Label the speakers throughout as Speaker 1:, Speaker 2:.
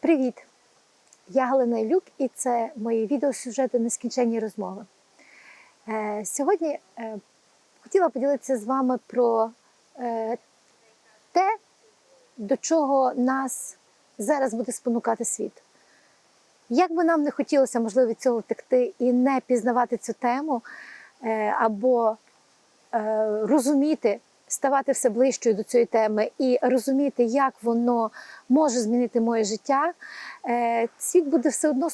Speaker 1: Привіт! Я Галина Ілюк і це мої відеосюжети Нескінченні розмови. Е, сьогодні е, хотіла поділитися з вами про е, те, до чого нас зараз буде спонукати світ. Як би нам не хотілося, можливо, від цього втекти і не пізнавати цю тему, або розуміти, ставати все ближчою до цієї теми і розуміти, як воно може змінити моє життя, е, світ буде все одно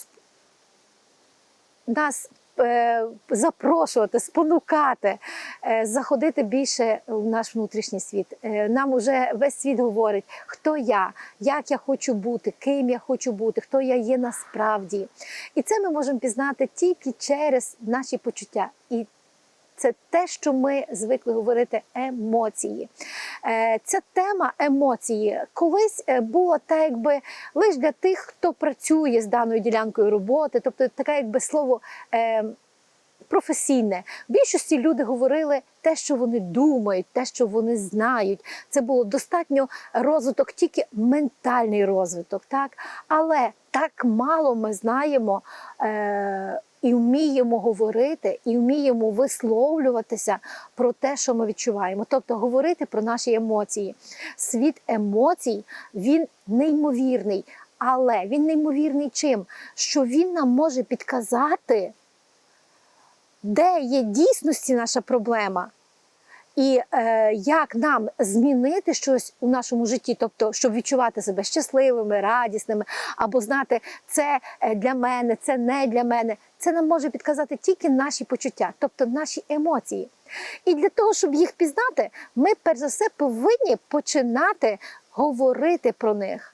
Speaker 1: нас е, запрошувати, спонукати, е, заходити більше в наш внутрішній світ. Нам уже весь світ говорить, хто я, як я хочу бути, ким я хочу бути, хто я є насправді. І це ми можемо пізнати тільки через наші почуття. І це те, що ми звикли говорити емоції. Е, Ця тема емоції колись е, була так, якби лише для тих, хто працює з даною ділянкою роботи, тобто таке, якби слово. е, Професійне в більшості люди говорили те, що вони думають, те, що вони знають. Це було достатньо розвиток, тільки ментальний розвиток, так але так мало ми знаємо е- і вміємо говорити, і вміємо висловлюватися про те, що ми відчуваємо, тобто говорити про наші емоції. Світ емоцій він неймовірний, але він неймовірний чим? Що він нам може підказати де є дійсності наша проблема, і е, як нам змінити щось у нашому житті, тобто, щоб відчувати себе щасливими, радісними, або знати, це е, для мене, це не для мене. Це нам може підказати тільки наші почуття, тобто наші емоції. І для того, щоб їх пізнати, ми перш за все повинні починати говорити про них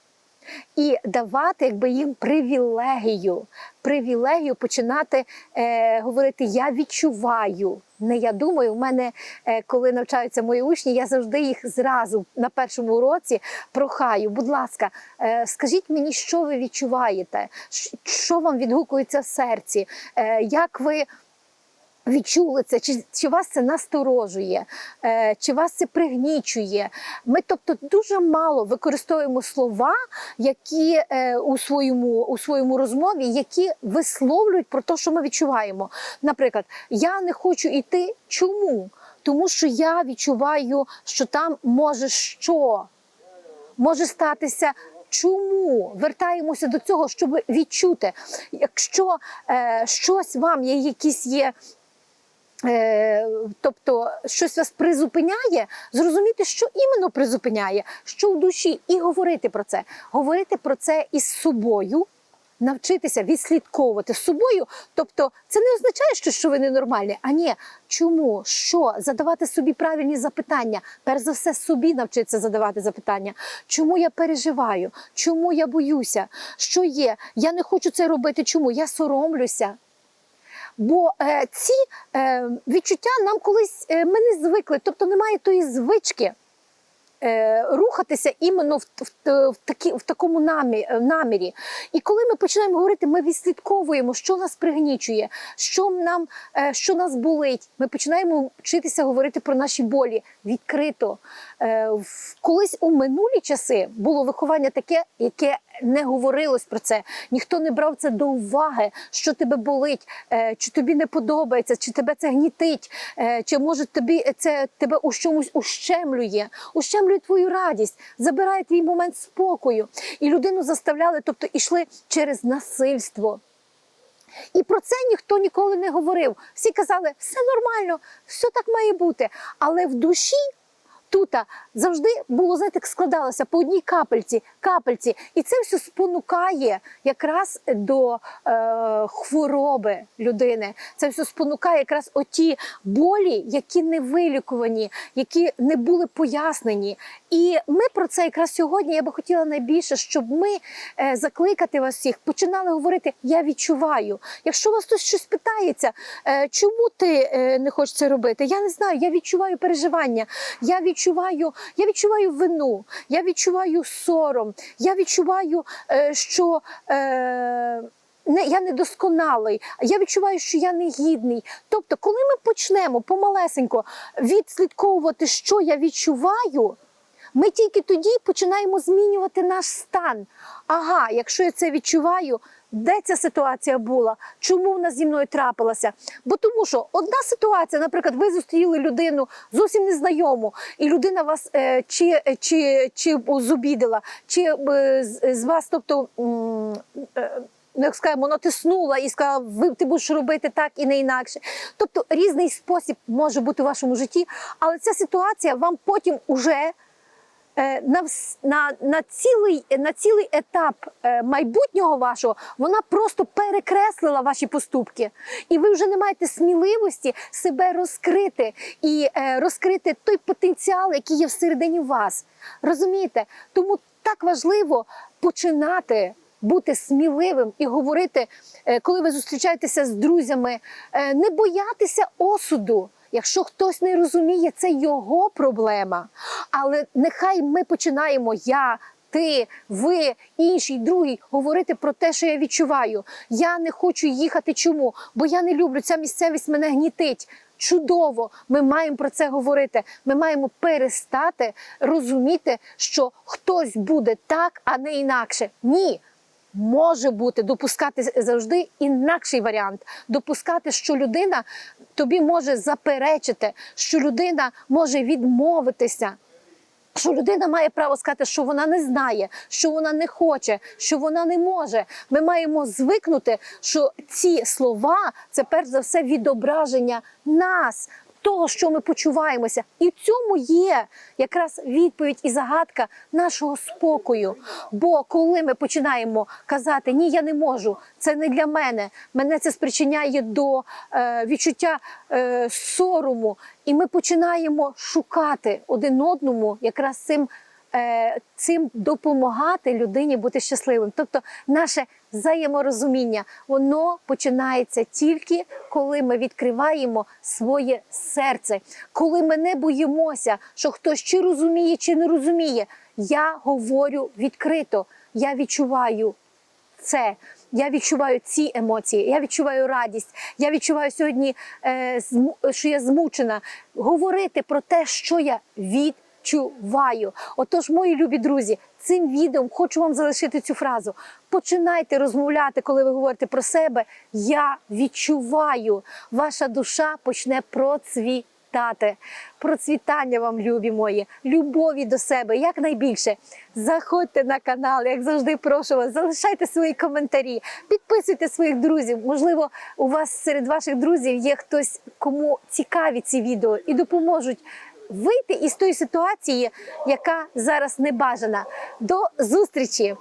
Speaker 1: і давати якби їм привілегію. Привілегію починати е, говорити Я відчуваю. Не я думаю, у мене, е, коли навчаються мої учні, я завжди їх зразу на першому уроці прохаю. Будь ласка, е, скажіть мені, що ви відчуваєте, що вам відгукується в серці, е, як ви відчули це, чи, чи вас це насторожує, е, чи вас це пригнічує. Ми, тобто, дуже мало використовуємо слова, які е, у своєму у своєму розмові, які висловлюють про те, що ми відчуваємо. Наприклад, я не хочу йти. Чому? Тому що я відчуваю, що там може що може статися. Чому вертаємося до цього, щоб відчути, якщо е, щось вам є, якісь є тобто щось вас призупиняє, зрозуміти, що іменно призупиняє, що в душі, і говорити про це. Говорити про це із собою, навчитися відслідковувати собою. Тобто, це не означає, що, що ви ненормальні, а ні, чому, що, задавати собі правильні запитання. Перш за все, собі навчитися задавати запитання. Чому я переживаю? Чому я боюся? Що є? Я не хочу це робити. Чому? Я соромлюся. Бо е, ці е, відчуття нам колись е, ми не звикли, тобто немає тої звички е, рухатися іменно в, в, в, такі, в такому намі, е, намірі. І коли ми починаємо говорити, ми відслідковуємо, що нас пригнічує, що нам е, що нас болить. Ми починаємо вчитися говорити про наші болі відкрито. Е, колись у минулі часи було виховання таке, яке не говорилось про це. Ніхто не брав це до уваги, що тебе болить, е, чи тобі не подобається, чи тебе це гнітить, е, чи може тобі це тебе у чомусь ущемлює, ущемлює твою радість, забирає твій момент спокою. І людину заставляли, тобто ішли через насильство. І про це ніхто ніколи не говорив. Всі казали, все нормально, все так має бути. Але в душі тут завжди було, знаєте, як складалося по одній капельці, капельці. І це все спонукає якраз до е, хвороби людини. Це все спонукає якраз оті болі, які не вилікувані, які не були пояснені. І ми про це якраз сьогодні я би хотіла найбільше, щоб ми е, закликати вас всіх, починали говорити Я відчуваю. Якщо вас хтось щось питається, е, чому ти е, не хочеш це робити? Я не знаю, я відчуваю переживання, я відчуваю, я відчуваю вину, я відчуваю сором, я відчуваю, е, що. Е, не, я недосконалий, я відчуваю, що я негідний. Тобто, коли ми почнемо помалесенько відслідковувати, що я відчуваю, Ми тільки тоді починаємо змінювати наш стан. Ага, якщо я це відчуваю, де ця ситуація була? Чому вона зі мною трапилася? Бо тому що одна ситуація, наприклад, ви зустріли людину зовсім незнайому, і людина вас е, чи, чи, чи зубідила, чи е, з, з вас, тобто. е, ну, як скажемо, натиснула і сказала, ти будеш робити так і не інакше. Тобто різний спосіб може бути у вашому житті, але ця ситуація вам потім уже е, на, вс- на, на, цілий, на цілий етап е, майбутнього вашого вона просто перекреслила ваші поступки. І ви вже не маєте сміливості себе розкрити і е, розкрити той потенціал, який є всередині вас. Розумієте? Тому так важливо починати. Бути сміливим і говорити, е, коли ви зустрічаєтеся з друзями, е, не боятися осуду. Якщо хтось не розуміє, це його проблема. Але нехай ми починаємо я. Ти, ви, інший, другий говорити про те, що я відчуваю. Я не хочу їхати. Чому? Бо я не люблю ця місцевість мене гнітить. Чудово, ми маємо про це говорити. Ми маємо перестати розуміти, що хтось буде так, а не інакше. Ні. Може бути допускати завжди інакший варіант, допускати, що людина тобі може заперечити, що людина може відмовитися. Що людина має право сказати, що вона не знає, що вона не хоче, що вона не може. Ми маємо звикнути, що ці слова це перш за все відображення нас, того, що ми почуваємося. І в цьому є якраз відповідь і загадка нашого спокою. Бо коли ми починаємо казати Ні, я не можу, це не для мене, мене це спричиняє до е, відчуття е, сорому, і ми починаємо шукати один одному якраз цим. Е, Цим допомагати людині бути щасливим, тобто наше взаєморозуміння, воно починається тільки коли ми відкриваємо своє серце, коли ми не боїмося, що хтось чи розуміє, чи не розуміє. Я говорю відкрито, я відчуваю це. Я відчуваю ці емоції, я відчуваю радість. Я відчуваю сьогодні, е, що я змучена. Говорити про те, що я відчуваю. Отож, мої любі друзі, цим відео хочу вам залишити цю фразу. Починайте розмовляти, коли ви говорите про себе. Я відчуваю. Ваша душа почне процвітати. Процвітання вам, любі мої, любові до себе якнайбільше. Заходьте на канал, як завжди, прошу вас, залишайте свої коментарі, підписуйте своїх друзів. Можливо, у вас серед ваших друзів є хтось, кому цікаві ці відео і допоможуть вийти із тої ситуації, яка зараз не бажана. До зустрічі!